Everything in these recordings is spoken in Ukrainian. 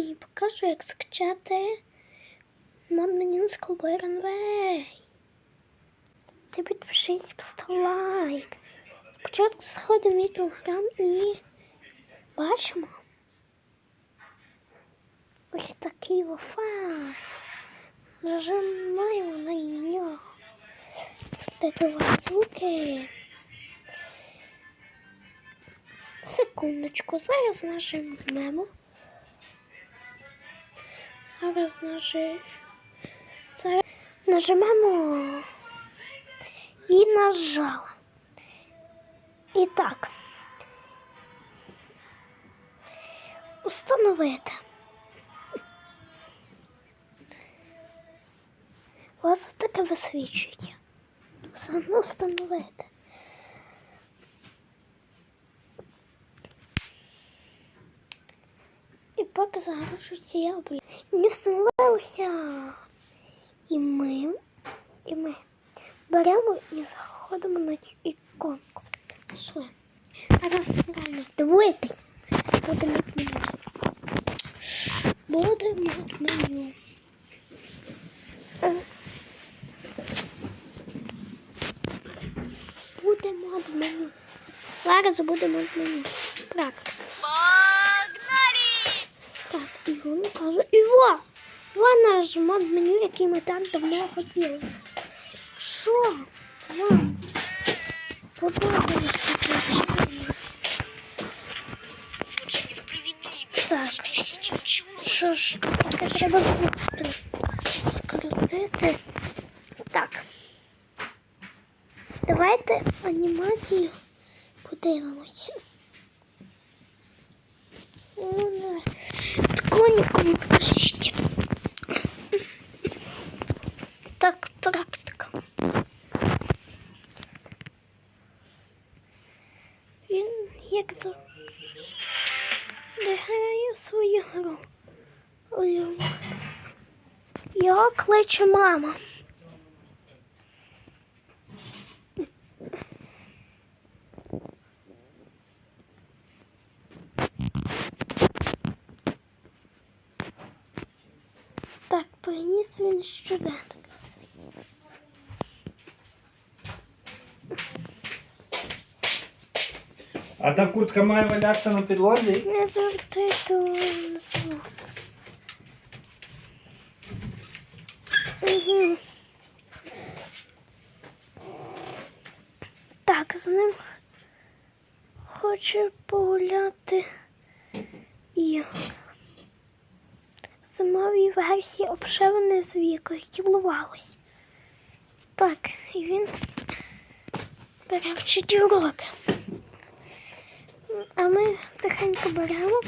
сьогодні покажу, як скачати мод клубу Ранвей. Ти підпишись, постав лайк. Спочатку сходимо в телеграм і бачимо. Ось такий файл. Нажимаємо на нього. Субтитрувати звуки. Секундочку, зараз нажимемо. Зараз нажи... Зараз нажимемо і нажала. І так. Установити. У таке висвічує. Ну, встановити. І поки загружується я облі. Мені встановилося. І ми, і ми беремо і заходимо на цю іконку. Пішли. Зараз реально здивуєтесь. Будемо меню. Будемо меню. Буде мод меню. Зараз буде мод меню. Практика. Іво каже. Іво! Іво наш мод меню, який ми так давно хотіли. Що? Вам несправедливо. Так. Що ж, таке треба быстро скоротити. Так. Давайте анімацію подивимося. Такого нікому. Так, практика. Він як грає свою гру. Його кличе мама. Так, приніс він щоденник. А та куртка має валятися на підлозі? Не увагу на звук. Угу. Так, з ним хоче погуляти Ігор. В зимовій версії обшиване з вікою цілувалось. Так, і він бере вчить уроки. А ми тихенько беремо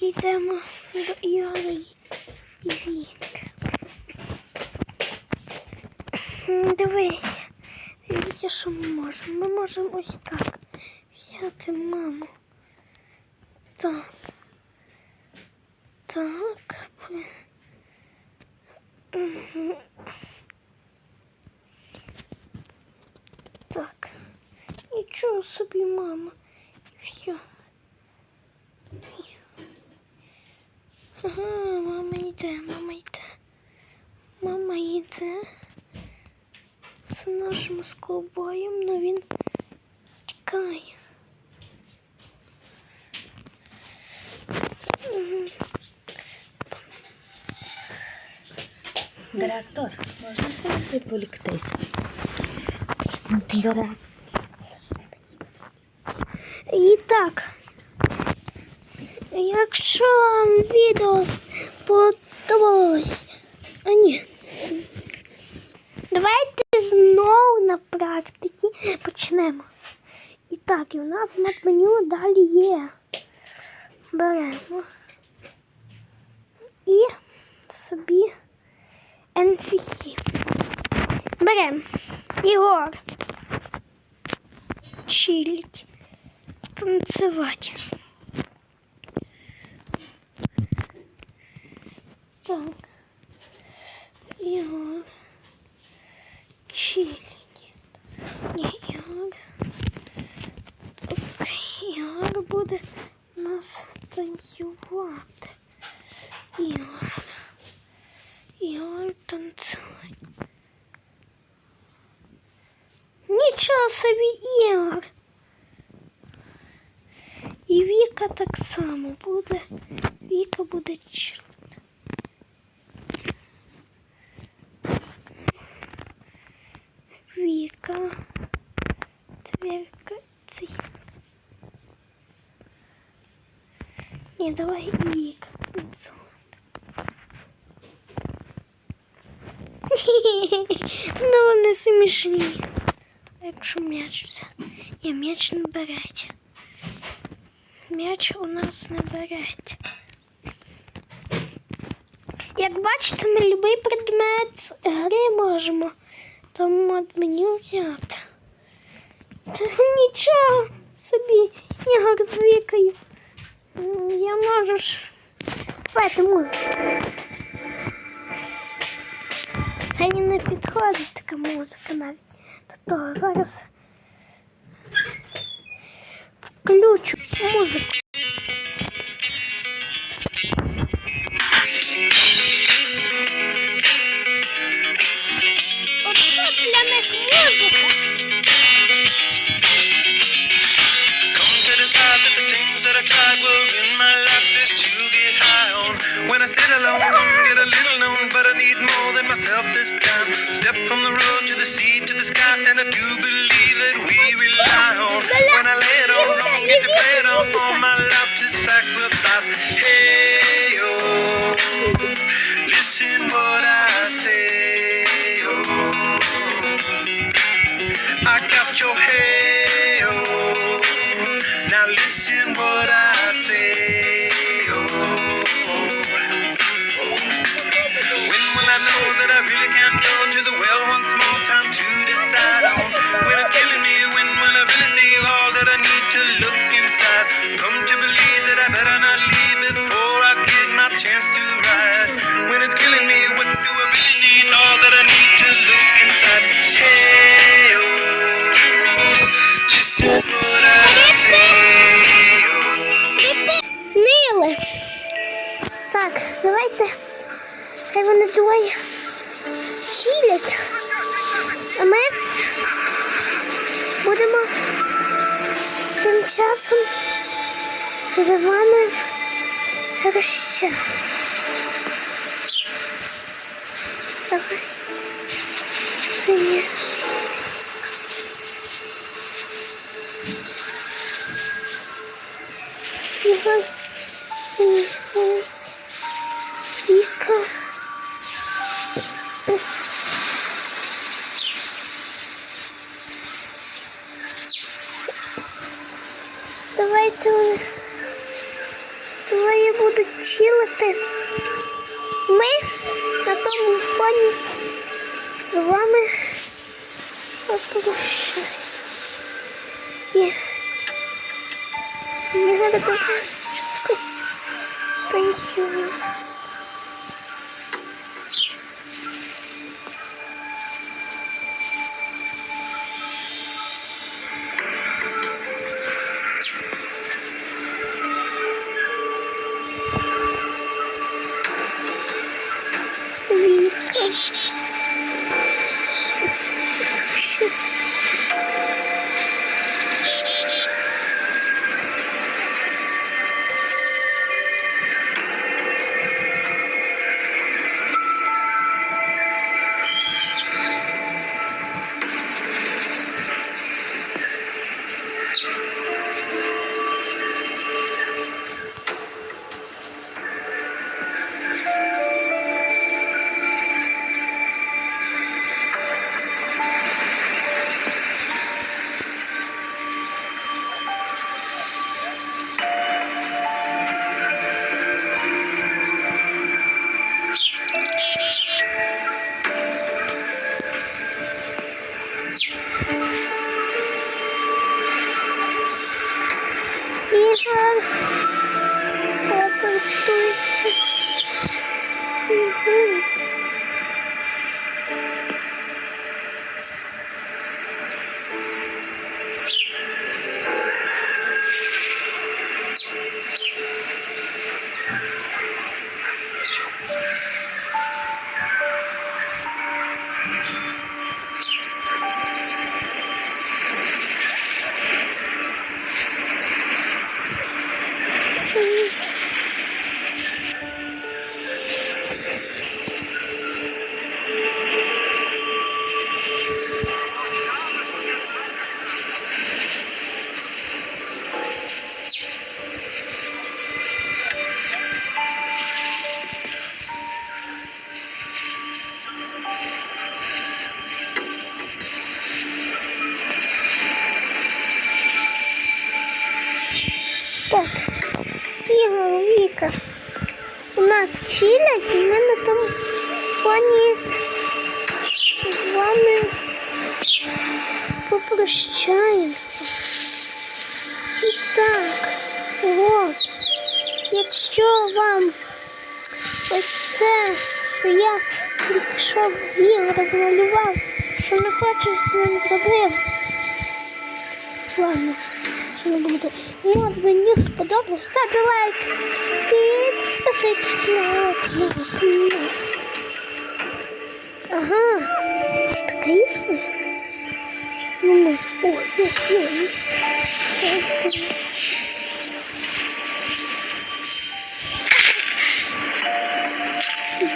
і йдемо до Ігоря і Вік. Дивись, дивіться, що ми можемо. Ми можемо ось так взяти маму. Так. Так. Так. Нічого собі, мама. Все. Ага, мама йде, мама йде. Мама йде з нашим скобоєм, но він тікає. Директор, можна тебе відволіктись? Директор. І так, якщо вам відео сподобалось, а ні, давайте знову на практиці почнемо. І так, і у нас меню далі є. Беремо і собі NPC. Беремо Ігор. Чилить танцевать. Так. Ігор. Чилить. Ні, Ігор. Окей, Ігор буде у нас танцювати. Ігор. Ігор танцює. Нічого собі, Ігор. І Віка так само буде. Віка буде чилити. Віка. Це Віка. Це я. Ні, давай і Віка Ну вони смішні. Якщо м'яч взяти. Ні, м'яч не береться. М'яч у нас не береться. Як бачите, ми будь-який предмет гри можемо тому от меню взяти. Та нічого собі, Ігор з Я можу ж. Давайте Це не підходить така музика навіть до того. Зараз включу музику. Oh my I better not leave before I get my chance to ride. When it's killing me, what do I really need? All that I need to look inside. Hey oh, listen what I say. Oh. Нили. Так, давайте. Хай вони двоє за вами прощатися. Давай. Тренуватися. Ігор. Ігор. Віка. получается. И мне надо было чутку понесение. Thank you. görüşürüz. Так, Ігор, Віка, у нас чилять, і ми на тому фоні з вами попрощаємося. І так, о, якщо вам ось це, що я тільки вів, розмалював, що не хочеш з ним зробив, ладно. що не буде. От мені сподобалось, ставте лайк, підписуйтесь на канал. Ага, така існує. Ну, ось, ой.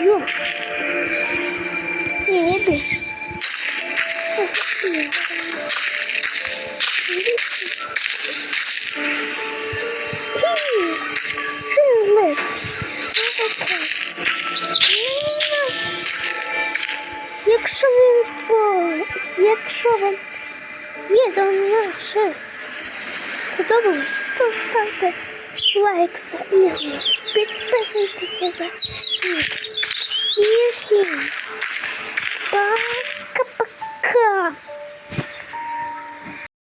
Йо. Ні, не більше. Ось, ні. Якщо вам відео наше подобалось, то ставте лайк за ігру, підписуйтеся за ігру. и всем пока-пока!